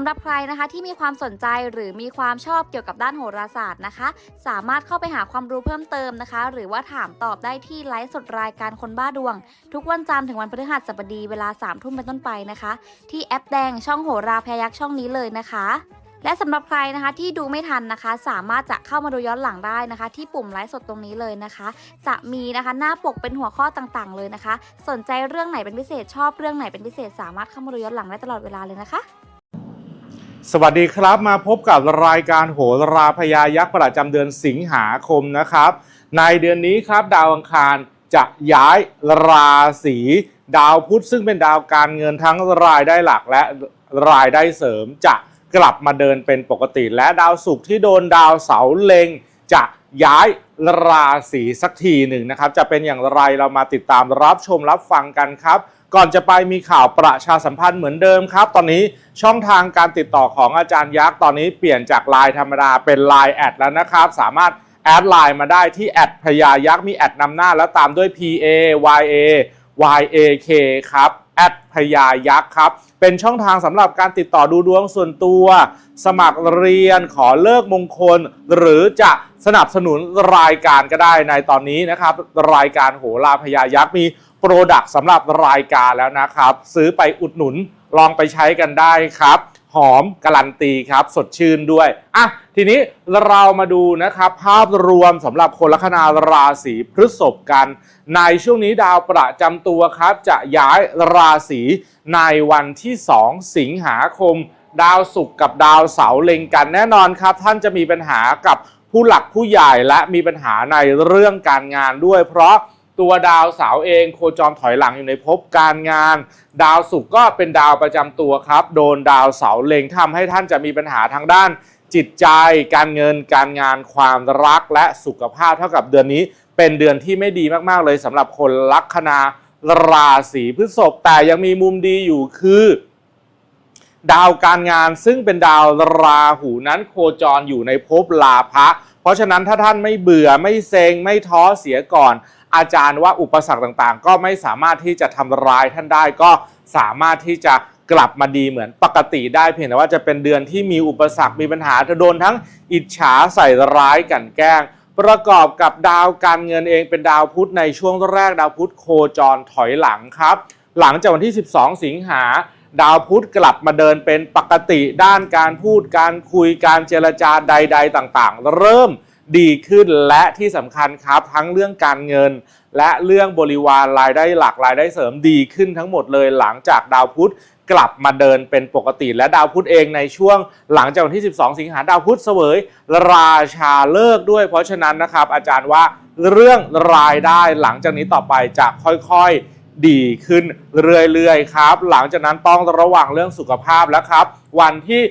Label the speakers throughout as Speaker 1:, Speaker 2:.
Speaker 1: ำหรับใครนะคะที่มีความสนใจหรือมีความชอบเกี่ยวกับด้านโหราศาสตร์นะคะ สามารถเข้าไปหาความรู้เพิ่มเติมนะคะ หรือว่าถามตอบได้ที่ไลฟ์สดรายการคนบ้าดวง ทุกวันจันทร์ถึงวันพฤหัสบดีเวลา3ามทุ่มเป็นต้นไปนะคะ ที่แอปแดงช่องโหราพยักษ์ช่องนี้เลยนะคะและสำหรับใครนะคะที่ดูไม่ทันนะคะ สามารถจะเข้ามาดูย้อนหลังได้นะคะ ที่ปุ่มไลฟ์สดตรงนี้เลยนะคะ จะมีนะคะหน้าปกเป็นหัวข้อต่างๆ เลยนะคะ สนใจเรื่องไหนเป็นพิเศษชอบเรื่องไหนเป็นพิเศษ สามารถเข้ามาดูย้อนหลังได้ตลอดเวลาเลยนะคะ
Speaker 2: สวัสดีครับมาพบกับรายการโหราพยายักษ์ประจำเดือนสิงหาคมนะครับ ในเดือนนี้ครับดาวอังคารจะย้ายราศีดาวพุธซึ่งเป็นดาวการเงินทั้งรายได้หลักและรายได้เสริมจะกลับมาเดินเป็นปกติ และดาวศุกร์ที่โดนดาวเสาเล็ง จะย้ายราศีสักทีหนึ่งนะครับ จะเป็นอย่างไรเรามาติดตามรับชมรับฟังกันครับ ก่อนจะไปมีข่าวประชาสัมพันธ์เหมือนเดิมครับ ตอนนี้ช่องทางการติดต่อของอาจารย์ยักษ์ตอนนี้เปลี่ยนจากไลน์ธรรมดาเป็น Line แอดแล้วนะครับ สามารถแอดไลน์มาได้ที่แอดพยายักษ์มีแอดนำหน้าแล้วตามด้วย P A Y A Y A K ครับแอดพยายักษ์ครับ เป็นช่องทางสำหรับการติดต่อดูดวงส่วนตัว สมัครเรียนขอเลิกมงคล หรือจะสนับสนุนรายการก็ได้ในตอนนี้นะครับ รายการโหราพยายักษ์มี โปรดักต์สำหรับรายการแล้วนะครับ ซื้อไปอุดหนุนลองไปใช้กันได้ครับ หอมการันตีครับ สดชื่นด้วยอะทีนี้เรามาดูนะครับ ภาพรวมสำหรับคนลัคนาราศีพฤษภกัน ในช่วงนี้ดาวประจำตัวครับ จะย้ายราศีในวันที่ 2 สิงหาคม ดาวศุกร์กับดาวเสาร์เล็งกันแน่นอนครับ ท่านจะมีปัญหากับผู้หลักผู้ใหญ่และมีปัญหาในเรื่องการงานด้วย เพราะ ตัวดาวเสาเองโคจรถอยหลังอยู่ในภพการงาน ดาวศุกร์ก็เป็นดาวประจำตัวครับ โดนดาวเสาเล็งทำให้ท่านจะมีปัญหาทางด้านจิตใจ การเงิน การงานความรักและสุขภาพเท่ากับเดือนนี้ เป็นเดือนที่ไม่ดีมากๆเลยสำหรับคนลัคนาราศีพฤษภแต่ยังมีมุมดีอยู่คือ ดาวการงานซึ่งเป็นดาวราหูนั้นโคจรอยู่ในภพลาภะเพราะฉะนั้นถ้าท่านไม่เบื่อไม่เซ็งไม่ท้อเสียก่อนอาจารย์ว่าอุปสรรคต่างๆ ก็ไม่สามารถที่จะทำร้ายท่านได้ก็สามารถที่จะกลับมาดีเหมือนปกติได้เพียงแต่ว่าจะเป็นเดือนที่มีอุปสรรคมีปัญหาจะโดนทั้งอิจฉาใส่ร้ายกันแกล้ง ประกอบกับดาวการเงินเองเป็นดาวพุธในช่วงแรกดาวพุธโคจรถอยหลังครับ หลังจากวันที่ 12 สิงหาดาวพุธกลับมาเดินเป็นปกติด้านการพูดการคุยการเจรจาใด ๆ ต่างๆ เริ่ม ดีขึ้นและที่สำคัญครับ ทั้งเรื่องการเงิน และเรื่องบริวารรายได้หลักรายได้เสริมดีขึ้นทั้งหมดเลยหลังจากดาวพุธกลับมาเดินเป็นปกติและดาวพุธเองในช่วงหลังจากวันที่ 12 สิงหาดาวพุธเสวย ราชาเลิกด้วย เพราะฉะนั้นนะครับ อาจารย์ว่าเรื่องรายได้หลังจากนี้ต่อไปจะค่อยๆดีขึ้นเรื่อยๆครับ หลังจากนั้นต้องระวังเรื่องสุขภาพแล้วครับ วันที่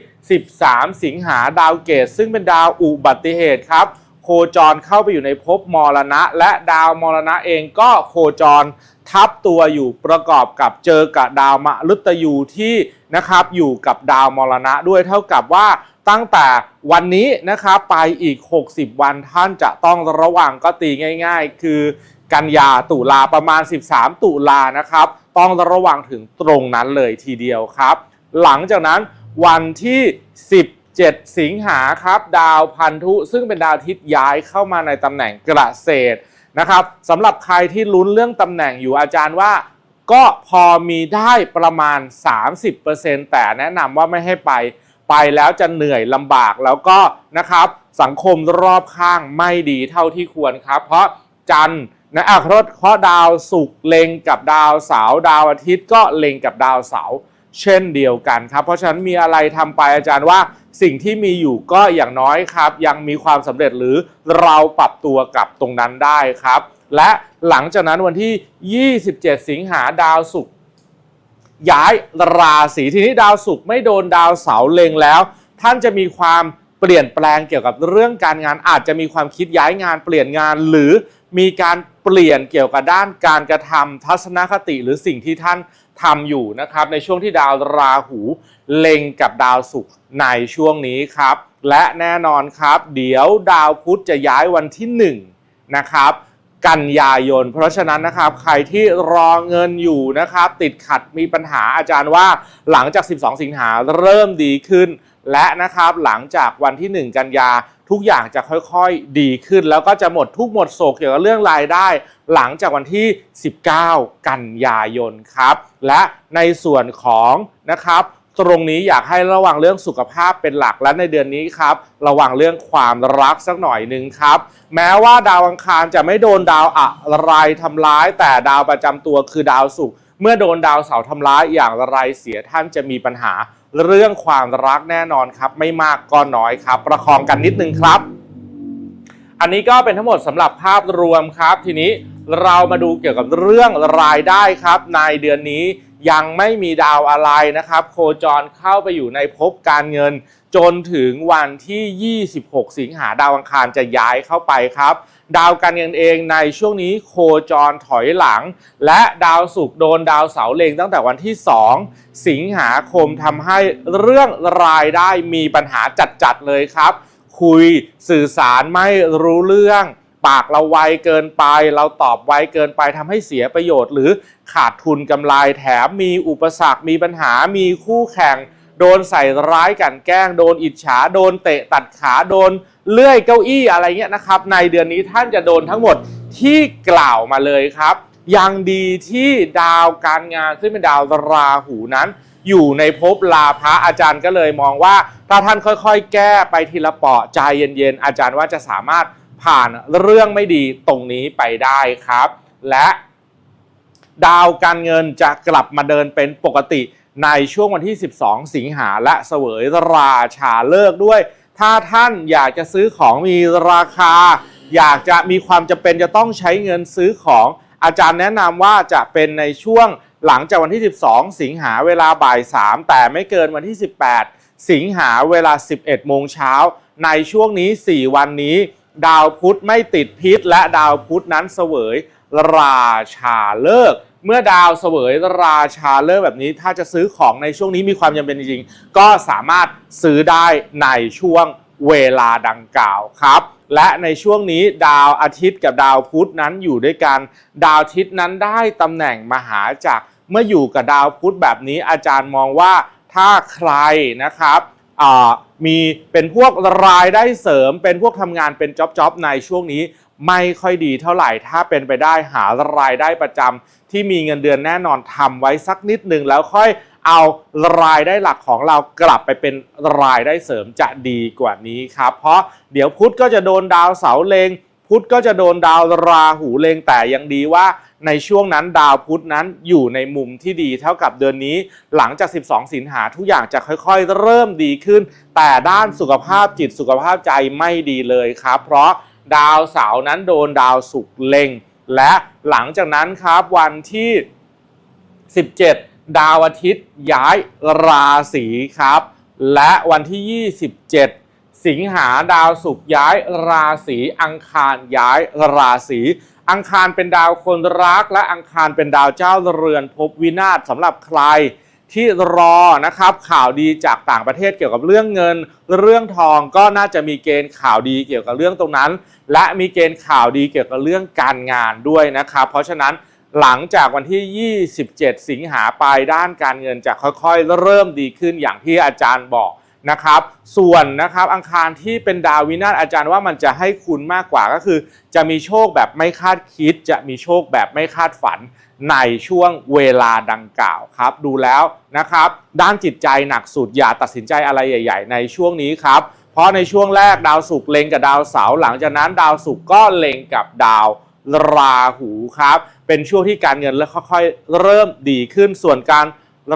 Speaker 2: 13 สิงหาดาวเกตซึ่งเป็นดาวอุบัติเหตุครับ โคจรเข้าไปอยู่ในภพมรณะ และดาวมรณะเองก็โคจรทับตัวอยู่ประกอบกับเจอกับดาวมฤตยูที่นะครับอยู่กับดาวมรณะด้วยเท่ากับว่าตั้งแต่วันนี้นะครับไปอีก 60 วันท่านจะต้องระวังก็ตีง่าย ๆ คือกันยาตุลาประมาณ 13 ตุลานะครับ ต้องระวังถึงตรงนั้นเลยทีเดียวครับ หลังจากนั้นวันที่ 7 สิงหาครับ ดาวพันธุ ซึ่งเป็นดาวอาทิตย้ายเข้ามาในตำแหน่งเกษตรนะครับสำหรับใครที่ลุ้นเรื่องตำแหน่งอยู่อาจารย์ว่า ก็พอมีได้ประมาณ 30%แต่แนะนำว่าไม่ให้ไป ไปแล้วจะเหนื่อยลำบากแล้วก็นะครับสังคมรอบข้างไม่ดีเท่าที่ควรครับ เพราะจันทร์นะอะราะเพราะดาวศุกร์เล็งกับดาวเสาร์ดาวอาทิตย์ก็เล็งกับดาวเสาร์ เช่นเดียวกันครับ เพราะฉะนั้นมีอะไรทำไปอาจารย์ว่าสิ่งที่มีอยู่ก็อย่างน้อยครับ ยังมีความสำเร็จหรือเราปรับตัวกับตรงนั้นได้ครับ และหลังจากนั้นวันที่ 27 สิงหาดาวศุกร์ย้ายราศีทีนี้ดาวศุกร์ไม่โดนดาวเสาร์เล็งแล้ว ท่านจะมีความเปลี่ยนแปลงเกี่ยวกับเรื่องการงานอาจจะมีความคิดย้ายงานเปลี่ยนงานหรือมีการเปลี่ยนเกี่ยวกับด้านการกระทำทัศนคติหรือสิ่งที่ท่าน ทำอยู่นะครับในช่วงที่ดาวราหูเล็งกับดาวศุกร์ในช่วงนี้ครับ และแน่นอนครับ เดี๋ยวดาวพุธจะย้ายวันที่ 1 นะครับ กันยายน เพราะฉะนั้นนะครับใครที่รอเงินอยู่นะครับ ติดขัดมีปัญหาอาจารย์ว่าหลังจาก 12 สิงหาเริ่มดีขึ้น และนะครับหลังจากวันที่ 1 กันยา ทุกอย่างจะค่อยๆดีขึ้น แล้วก็จะหมดทุกหมดโศกเกี่ยวกับเรื่องรายได้ หลังจากวันที่ 19 กันยายนครับ และในส่วนของนะครับตรงนี้อยากให้ระวังเรื่องสุขภาพเป็นหลักและในเดือนนี้ครับ ระวังเรื่องความรักสักหน่อยหนึ่งครับ แม้ว่าดาวอังคารจะไม่โดนดาวอะไรทำร้าย แต่ดาวประจำตัวคือดาวศุกร์เมื่อโดนดาวเสาร์ทำร้ายอย่างไรเสียท่านจะมีปัญหา เรื่องความรักแน่นอนครับ ไม่มากก็น้อยครับ ประคองกันนิดนึงครับ อันนี้ก็เป็นทั้งหมดสำหรับภาพรวมครับ ทีนี้เรามาดูเกี่ยวกับเรื่องรายได้ครับ ในเดือนนี้ยังไม่มีดาวอะไรนะครับ โคจรเข้าไปอยู่ในภพการเงิน จนถึงวันที่ 26 สิงหาดาวอังคารจะย้ายเข้าไปครับ ดาวการเงินเองในช่วงนี้โคจรถอยหลัง และดาวศุกร์โดนดาวเสาเล็งตั้งแต่วันที่ 2 สิงหาคมทำให้เรื่องรายได้มีปัญหาจัดๆเลยครับ คุยสื่อสารไม่รู้เรื่องปากเราไวเกินไป เราตอบไวเกินไปทำให้เสียประโยชน์ หรือขาดทุนกำไรแถมมีอุปสรรคมีปัญหามีคู่แข่ง โดนใส่ร้ายกันแกล้ง โดนอิจฉา โดนเตะตัดขาโดน เลื่อยเก้าอี้อะไรเงี้ยนะครับ ในเดือนนี้ท่านจะโดนทั้งหมดที่กล่าวมาเลยครับ ยังดีที่ดาวการงานซึ่งเป็นดาวราหูนั้น อยู่ในภพลาภะอาจารย์ก็เลยมองว่า ถ้าท่านค่อยๆ แก้ไปทีละเปาะใจเย็นๆอาจารย์ว่าจะสามารถผ่านเรื่องไม่ดีตรงนี้ไปได้ครับ และดาวการเงินจะกลับมาเดินเป็นปกติในช่วงวันที่ 12 สิงหาและเสวยราชาเลิกด้วย ถ้าท่านอยากจะซื้อของมีราคา อยากจะมีความจำเป็นจะต้องใช้เงินซื้อของอาจารย์แนะนำว่าจะเป็นในช่วงหลังจากวันที่ 12 สิงหาเวลาบ่าย 3 แต่ไม่เกินวันที่ 18 สิงหาเวลา 11 โมงเช้า ในช่วงนี้ 4 วันนี้ ดาวพุธไม่ติดพิษ และดาวพุธนั้นเสวยราชาเลิก เมื่อดาวเสวยราชาเลิกแบบนี้ ถ้าจะซื้อของในช่วงนี้มีความจำเป็นจริงๆ ก็สามารถซื้อได้ในช่วงเวลาดังกล่าวครับ และในช่วงนี้ดาวอาทิตย์กับดาวพุธนั้นอยู่ด้วยกัน ดาวอาทิตย์นั้นได้ตำแหน่งมหาจักรเมื่ออยู่กับดาวพุธแบบนี้อาจารย์มองว่าถ้าใครนะครับมีเป็นพวกรายได้เสริม เป็นพวกทำงานเป็นจ็อบๆในช่วงนี้ ไม่ค่อยดีเท่าไหร่ ถ้าเป็นไปได้หารายได้ประจำที่มีเงินเดือนแน่นอนทำไว้สักนิดหนึ่งแล้วค่อยเอารายได้หลักของเรากลับไปเป็นรายได้เสริมจะดีกว่านี้ครับ เพราะเดี๋ยวพุธก็จะโดนดาวเสาร์เลงพุธก็จะโดนดาวราหูเลงแต่ยังดีว่าในช่วงนั้นดาวพุธนั้นอยู่ในมุมที่ดีเท่ากับเดือนนี้ หลังจาก 12 สิงหาทุกอย่างจะค่อยๆ เริ่มดีขึ้น แต่ด้านสุขภาพจิตสุขภาพใจไม่ดีเลยครับ เพราะ ดาวเสาร์นั้นโดนดาวศุกร์เล็ง และหลังจากนั้นครับวันที่ 17 ดาวอาทิตย์ย้ายราศีครับ และวันที่ 27 สิงหาดาวศุกร์ย้ายราศีอังคารย้ายราศีอังคารเป็นดาวคนรัก และอังคารเป็นดาวเจ้าเรือนภพวินาศสำหรับใคร ที่รอนะครับข่าวดีจากต่างประเทศเกี่ยวกับเรื่องเงิน เรื่องทองก็น่าจะมีเกณฑ์ข่าวดีเกี่ยวกับเรื่องตรงนั้น และมีเกณฑ์ข่าวดีเกี่ยวกับเรื่องการงานด้วยนะครับ เพราะฉะนั้นหลังจากวันที่ 27 สิงหาไปด้านการเงินจะค่อยๆ เริ่มดีขึ้นอย่างที่อาจารย์บอกนะครับ ส่วนนะครับอังคารที่เป็นดาววินาศอาจารย์ว่ามันจะให้คุณมากกว่าก็คือ จะมีโชคแบบไม่คาดคิด จะมีโชคแบบไม่คาดฝัน ในช่วงเวลาดังกล่าวครับ ดูแล้วนะครับ ด้านจิตใจหนักสุดอย่าตัดสินใจอะไรใหญ่ ๆ ในช่วงนี้ครับ เพราะในช่วงแรกดาวศุกร์เล็งกับดาวเสาร์หลังจากนั้นดาวศุกร์ก็เล็งกับดาวราหูครับ เป็นช่วงที่การเงินแล้วค่อยๆ เริ่มดีขึ้นส่วนการ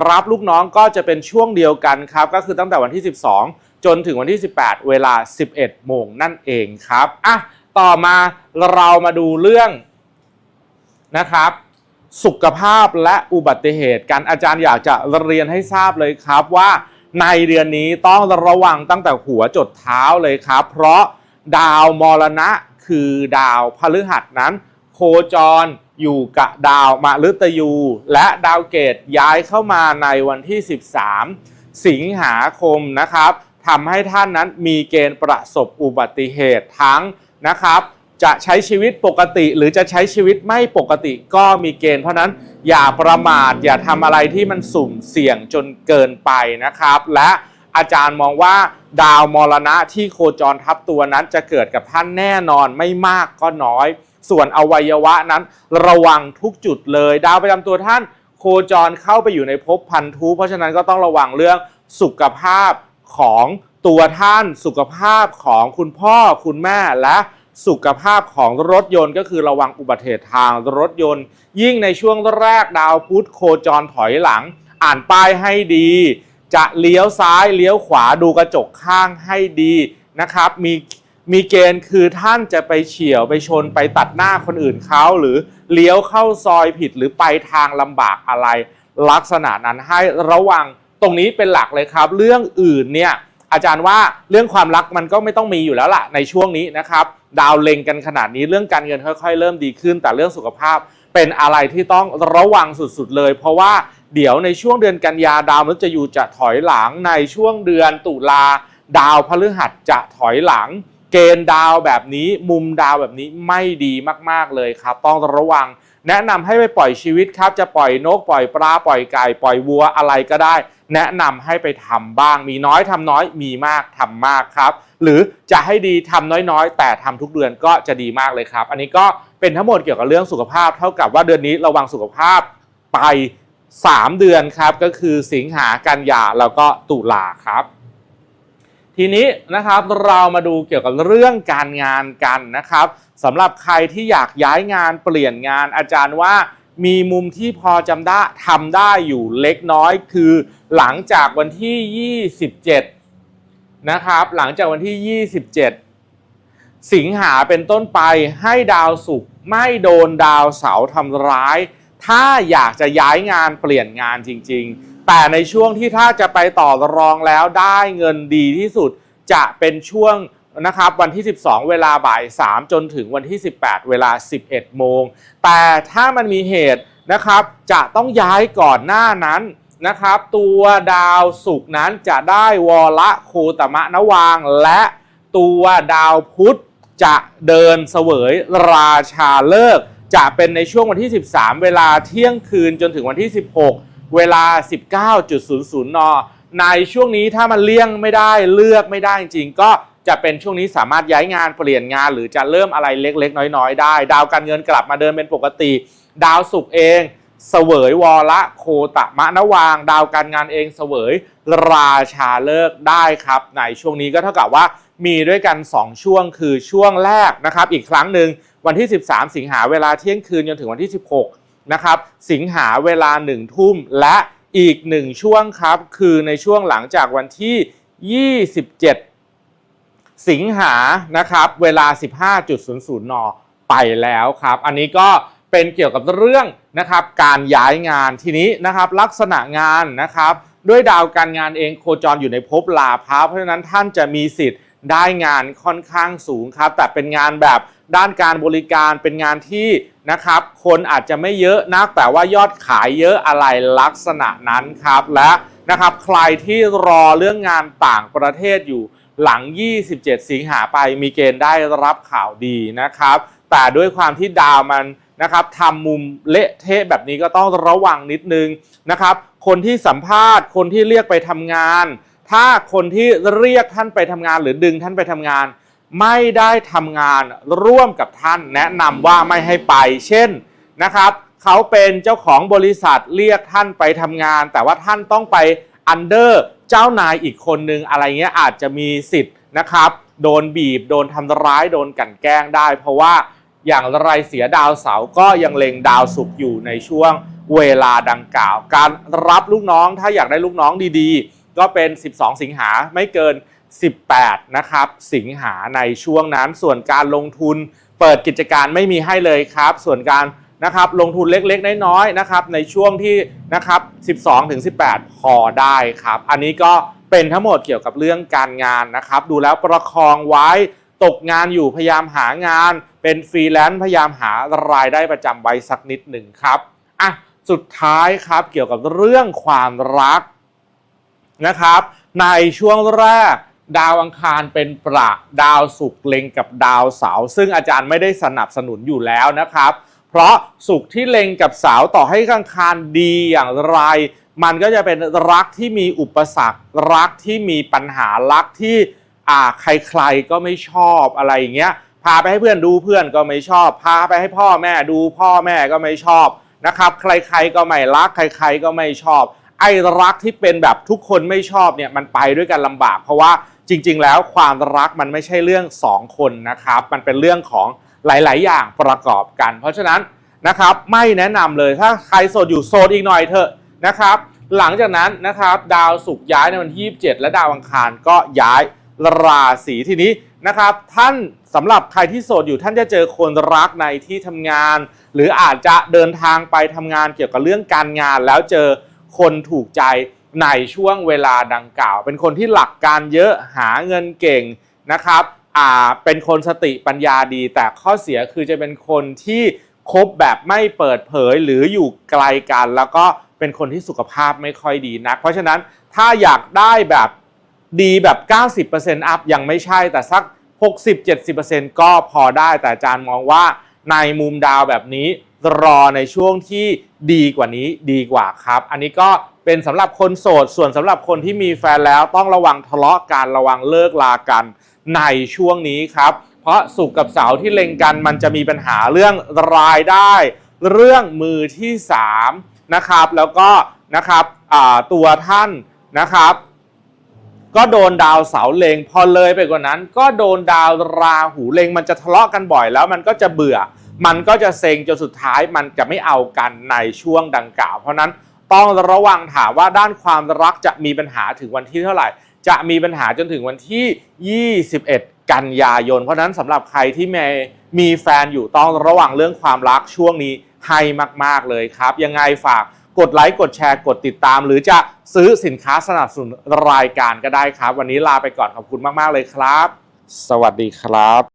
Speaker 2: รับลูกน้องก็จะเป็นช่วงเดียวกันครับ ก็คือตั้งแต่วันที่ 12 จนถึงวันที่ 18 เวลา 11 โมงนั่นเองครับอะต่อมาเรามาดูเรื่องนะครับ สุขภาพและอุบัติเหตุกันอาจารย์อยากจะเรียนให้ทราบเลยครับว่าในเดือนนี้ต้องระวังตั้งแต่หัวจดเท้าเลยครับ เพราะดาวมรณะคือดาวพฤหัสนั้น โคจรอยู่กับดาวมฤตยู และดาวเกตย้ายเข้ามาในวันที่ 13 สิงหาคมนะครับทำให้ท่านนั้นมีเกณฑ์ประสบอุบัติเหตุทั้งนะครับ จะใช้ชีวิตปกติ หรือจะใช้ชีวิตไม่ปกติก็มีเกณฑ์ เพราะนั้นอย่าประมาทอย่าทำอะไรที่มันสุ่มเสี่ยงจนเกินไปนะครับ และอาจารย์มองว่าดาวมรณะที่โคจรทับตัวนั้นจะเกิดกับท่านแน่นอนไม่มากก็น้อย ส่วนอวัยวะนั้นระวังทุกจุดเลย ดาวประจำตัวท่านโคจรเข้าไปอยู่ในภพพันธุ เพราะฉะนั้นก็ต้องระวังเรื่องสุขภาพของตัวท่าน สุขภาพของคุณพ่อคุณแม่และ สุขภาพของรถยนต์ก็คือระวังอุบัติเหตุทางรถยนต์ ยิ่งในช่วงแรกดาวพุธโคจรถอยหลัง อ่านป้ายให้ดี จะเลี้ยวซ้ายเลี้ยวขวาดูกระจกข้างให้ดีนะครับมีมีเกณฑ์คือท่านจะไปเฉียวไปชนไปตัดหน้าคนอื่นเขาหรือเลี้ยวเข้าซอยผิดหรือไปทางลำบากอะไร ลักษณะนั้นให้ระวังตรงนี้เป็นหลักเลยครับ เรื่องอื่นเนี่ย อาจารย์ว่าเรื่องความรักมันก็ไม่ต้องมีอยู่แล้วล่ะในช่วงนี้นะครับ ดาวเล็งกันขนาดนี้เรื่องการเงินค่อย ๆ เริ่มดีขึ้น แต่เรื่องสุขภาพเป็นอะไรที่ต้องระวังสุดๆเลย เพราะว่าเดี๋ยวในช่วงเดือนกันยาดาวมฤตยูจะถอยหลังในช่วงเดือนตุลาดาวพฤหัสจะถอยหลัง เกณฑ์ดาวแบบนี้มุมดาวแบบนี้ไม่ดีมากๆเลยครับ ต้องระวัง แนะนำให้ไปปล่อยชีวิตครับจะปล่อยนกปล่อยปลาปล่อยไก่ปล่อยวัวอะไรก็ได้ แนะนำให้ไปทำบ้าง มีน้อยทำน้อยมีมากทำมากครับ หรือจะให้ดีทำน้อยๆ แต่ทำทุกเดือนก็จะดีมากเลยครับ อันนี้ก็เป็นทั้งหมดเกี่ยวกับเรื่องสุขภาพ เท่ากับว่าเดือนนี้ระวังสุขภาพไป 3 เดือนครับ ก็คือสิงหากันยาแล้วก็ตุลาครับ ทีนี้นะครับเรามาดูเกี่ยวกับเรื่องการงานกันนะครับสำหรับใครที่อยากย้ายงานเปลี่ยนงานอาจารย์ว่า มีมุมที่พอจำได้ทำได้อยู่เล็กน้อยคือหลังจากวันที่ 27 นะครับ หลังจากวันที่ 27 สิงหาเป็นต้นไปให้ดาวศุกร์ไม่โดนดาวเสาร์ทำร้าย ถ้าอยากจะย้ายงานเปลี่ยนงานจริง ๆ แต่ในช่วงที่ถ้าจะไปต่อรองแล้วได้เงินดีที่สุดจะเป็นช่วง นะครับวันที่ 12 เวลาบ่าย 3 จนถึงวันที่ 18 เวลา 11 โมง แต่ถ้ามันมีเหตุนะครับจะต้องย้ายก่อนหน้านั้นนะครับ ตัวดาวศุกร์นั้นจะได้วอละโคตมะนวาง และตัวดาวพุธจะเดินเสวยราชาเลิก จะเป็นในช่วงวันที่ 13 เวลาเที่ยงคืนจนถึงวันที่ 16 เวลา 19.00 น ในช่วงนี้ถ้ามันเลี่ยงไม่ได้เลือกไม่ได้จริงๆก็ จะเป็นช่วงนี้สามารถย้ายงานเปลี่ยนงาน หรือจะเริ่มอะไรเล็ก ๆ น้อยๆ ได้ ดาวการเงินกลับมาเดินเป็นปกติ ดาวศุกร์เองเสวยวอละโคตะมะนวาง ดาวการงานเองเสวยราชาเลิกได้ครับในช่วงนี้ก็เท่ากับว่ามีด้วยกัน 2 ช่วงคือช่วงแรกนะครับ อีกครั้งหนึ่งวันที่ 13 สิงหาเวลาเที่ยงคืนจนถึงวันที่ 16 นะครับ สิงหาเวลา 1 ทุ่มและอีก 1 ช่วงครับ คือในช่วงหลังจากวันที่ 27 สิงหานะครับเวลา 15.00 น ไปแล้วครับ อันนี้ก็เป็นเกี่ยวกับเรื่องนะครับการย้ายงานทีนี้นะครับลักษณะงานนะครับ ด้วยดาวการงานเองโคจรอยู่ในภพลาภะเพราะฉะนั้นท่านจะมีสิทธิ์ได้งานค่อนข้างสูงครับ แต่เป็นงานแบบด้านการบริการเป็นงานที่นะครับคนอาจจะไม่เยอะนักแต่ว่ายอดขายเยอะอะไรลักษณะนั้นครับและนะครับใครที่รอเรื่องงานต่างประเทศอยู่ หลัง 27 สิงหาไปมีเกณฑ์ได้รับข่าวดีนะครับ แต่ด้วยความที่ดาวมันนะครับทำมุมเละเทะแบบนี้ก็ต้องระวังนิดนึงนะครับ คนที่สัมภาษณ์ คนที่เรียกไปทำงาน ถ้าคนที่เรียกท่านไปทำงาน หรือดึงท่านไปทำงาน ไม่ได้ทำงานร่วมกับท่าน แนะนำว่าไม่ให้ไป เช่นนะครับเขาเป็นเจ้าของบริษัทเรียกท่านไปทำงาน แต่ว่าท่านต้องไปอันเดอร์ เจ้านายอีกคนนึงอะไรเงี้ยอาจจะมีสิทธิ์นะครับโดนบีบ โดนทำร้ายโดนกั่นแกล้งได้ เพราะว่าอย่างไรเสียดาวเสาร์ก็ยังเล็งดาวศุกร์อยู่ในช่วงเวลาดังกล่าว การรับลูกน้องถ้าอยากได้ลูกน้องดีๆ ก็เป็น 12 สิงหาไม่เกิน 18 นะครับ สิงหาในช่วงนั้นส่วนการลงทุนเปิดกิจการไม่มีให้เลยครับ ส่วนการ นะครับลงทุนเล็กๆ น้อยๆนะครับในช่วงที่นะครับ12ถึง18 พอได้ครับ อันนี้ก็เป็นทั้งหมดเกี่ยวกับเรื่องการงานนะครับ ดูแล้วประคองไว้ตกงานอยู่พยายามหางาน เป็นฟรีแลนซ์พยายามหารายได้ประจำไว้สักนิดหนึ่งครับอะสุดท้ายครับเกี่ยวกับเรื่องความรักนะครับ ในช่วงแรกดาวอังคารเป็นประดาวศุกร์เล็งกับดาวเสาร์ซึ่งอาจารย์ไม่ได้สนับสนุนอยู่แล้วนะครับ เพราะศุกร์ที่เล็งกับสาร์ต่อให้อังคารดีอย่างไร มันก็จะเป็นรักที่มีอุปสรรค รักที่มีปัญหารักที่อ่าใครๆก็ไม่ชอบอะไรอย่างเงี้ยพาไปให้เพื่อนดูเพื่อนก็ไม่ชอบ พาไปให้พ่อแม่ดูพ่อแม่ก็ไม่ชอบนะครับใครๆก็ไม่รักใคร ๆก็ไม่ชอบ ไอ้รักที่เป็นแบบทุกคนไม่ชอบเนี่ยมันไปด้วยกันลำบาก เพราะว่าจริง ๆ แล้วความรักมันไม่ใช่เรื่องสองคนนะครับ มันเป็นเรื่องของ หลาย ๆ อย่างประกอบกัน เพราะฉะนั้นนะครับไม่แนะนำเลยถ้าใครโสดอยู่โสดอีกหน่อยเถอะนะครับ หลังจากนั้นนะครับดาวศุกร์ย้ายในวันที่ 27 และดาวอังคารก็ย้ายราศีทีนี้นะครับ ท่านสำหรับใครที่โสดอยู่ท่านจะเจอคนรักในที่ทำงาน หรืออาจจะเดินทางไปทำงานเกี่ยวกับเรื่องการงาน แล้วเจอคนถูกใจในช่วงเวลาดังกล่าว เป็นคนที่หลักการเยอะหาเงินเก่งนะครับ อ่าเป็นคนสติปัญญาดี แต่ข้อเสียคือจะเป็นคนที่คบแบบไม่เปิดเผยหรืออยู่ไกลกัน แล้วก็เป็นคนที่สุขภาพไม่ค่อยดีนัก เพราะฉะนั้นถ้าอยากได้แบบดีแบบ 90%อัพยังไม่ใช่แต่สัก 60-70%ก็พอได้แต่อาจารย์มองว่าในมุมดาวแบบนี้รอในช่วงที่ดีกว่านี้ดีกว่าครับ อันนี้ก็เป็นสำหรับคนโสด ส่วนสำหรับคนที่มีแฟนแล้วต้องระวังทะเลาะกันระวังเลิกลากัน ในช่วงนี้ครับ เพราะสุขกับเสาที่เล็งกันมันจะมีปัญหาเรื่องรายได้ เรื่องมือที่3นะครับแล้วก็นะครับตัวท่านนะครับ ก็โดนดาวเสาเลงพอเลยไปกว่านั้น ก็โดนดาวราหูเลงมันจะทะเลาะกันบ่อยแล้วมันก็จะเบื่อ มันก็จะเซ็งจนสุดท้ายมันจะไม่เอากันในช่วงดังกล่าว เพราะนั้นต้องระวังถามว่าด้านความรักจะมีปัญหาถึงวันที่เท่าไหร่ จะมีปัญหาจนถึงวันที่ 21 กันยายน เพราะนั้นสำหรับใครที่มีมีแฟนอยู่ต้องระวังเรื่องความรักช่วงนี้ให้มาก ๆ เลยครับ ยังไงฝากกดไลค์ กดแชร์ กดติดตาม หรือจะซื้อสินค้าสนับสนุนรายการก็ได้ครับ วันนี้ลาไปก่อนขอบคุณมาก ๆ เลยครับ สวัสดีครับ